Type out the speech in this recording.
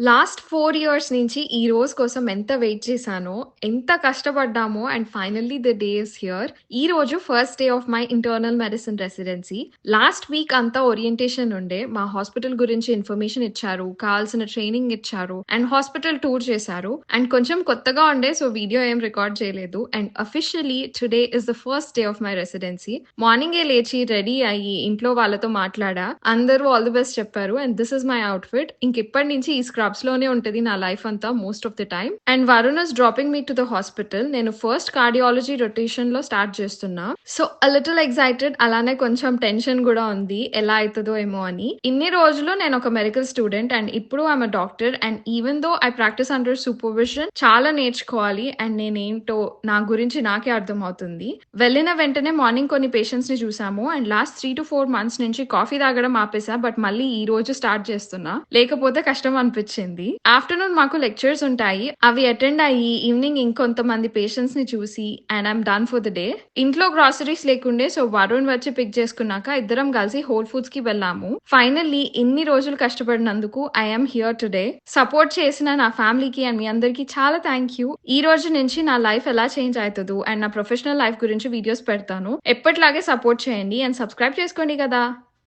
Last four years నుంచి ఈ రోజు కోసం ఎంత వెయిట్ చేశానో, ఎంత కష్టపడ్డామో and finally the day is here. ఈ రోజు first day of my internal medicine residency. Last week అంతా ఓరియంటేషన్ ఉండే. మా హాస్పిటల్ గురించి ఇన్ఫర్మేషన్ ఇచ్చారు. కావాల్సిన ట్రైనింగ్ ఇచ్చారు. అండ్ హాస్పిటల్ టూర్ చేశారు. అండ్ కొంచెం కొత్తగా ఉండే సో వీడియో ఏం రికార్డ్ చేయలేదు. And officially today is the first day of my residency. మార్నింగే లేచి రెడీ అయ్యి ఇంట్లో వాళ్ళతో మాట్లాడా. అందరూ ఆల్ ది బెస్ట్ చెప్పారు. And this is my outfit. ఇంకిప్పటి నుంచి ఈ స్క్రబ్స్లోనే ఉంటది నా లైఫ్ అంతా most of the time. And Varun is dropping me to the hospital. నేను ఫస్ట్ కార్డియాలజీ రొటేషన్లో స్టార్ట్ చేస్తున్నా. సో అ లిటిల్ ఎక్సైటెడ్ అలానే కొంచెం టెన్షన్ కూడా ఉంది. ఎలా అవుతుందో ఏమో అని. ఇన్ని రోజులు నేను ఒక మెడికల్ స్టూడెంట్ అండ్ ఇప్పుడు I'm a doctor and even though I practice under supervision చాలా నేర్చుకోవాలి అండ్ నేనేంటో నా గురించి నాకే అర్థమవుతుంది. వెళ్ళిన వెంటనే మార్నింగ్ కొన్ని పేషెంట్స్ని చూసాము అండ్ లాస్ట్ 3-4 మంత్స్ నుంచి కాఫీ తాగడం ఆపేసా. బట్ మళ్ళీ ఈ రోజు స్టార్ట్ చేస్తున్నా. లేకపోతే కష్టం అనిపించింది. ఆఫ్టర్‌నూన్ మాకు లెక్చర్స్ ఉంటాయి. అవి అటెండ్ అయ్యి ఈవినింగ్ ఇంకొంతమంది పేషెంట్స్ని చూసి and I'm done for the day. ఇంట్లో గ్రాసరీస్ లేకుండే సో వరుణ్ వచ్చి పిక్ చేసుకున్నాక ఇద్దరం కలిసి హోల్ ఫుడ్స్కి వెళ్ళాము. ఫైనల్లీ ఇన్ని రోజులు కష్టపడినందుకు ఐ హియర్ టుడే. సపోర్ట్ చేసిన నా ఫ్యామిలీకి అండ్ మీ అందరికీ చాలా థ్యాంక్ యూ. ఈ రోజు నుంచి నా లైఫ్ ఎలా చేంజ్ అవుతుందో అండ్ నా ప్రొఫెషనల్ లైఫ్ గురించి వీడియోస్ పెడతాను. ఎప్పటిలాగే సపోర్ట్ చేయండి అండ్ సబ్స్క్రైబ్ చేసుకోండి కదా.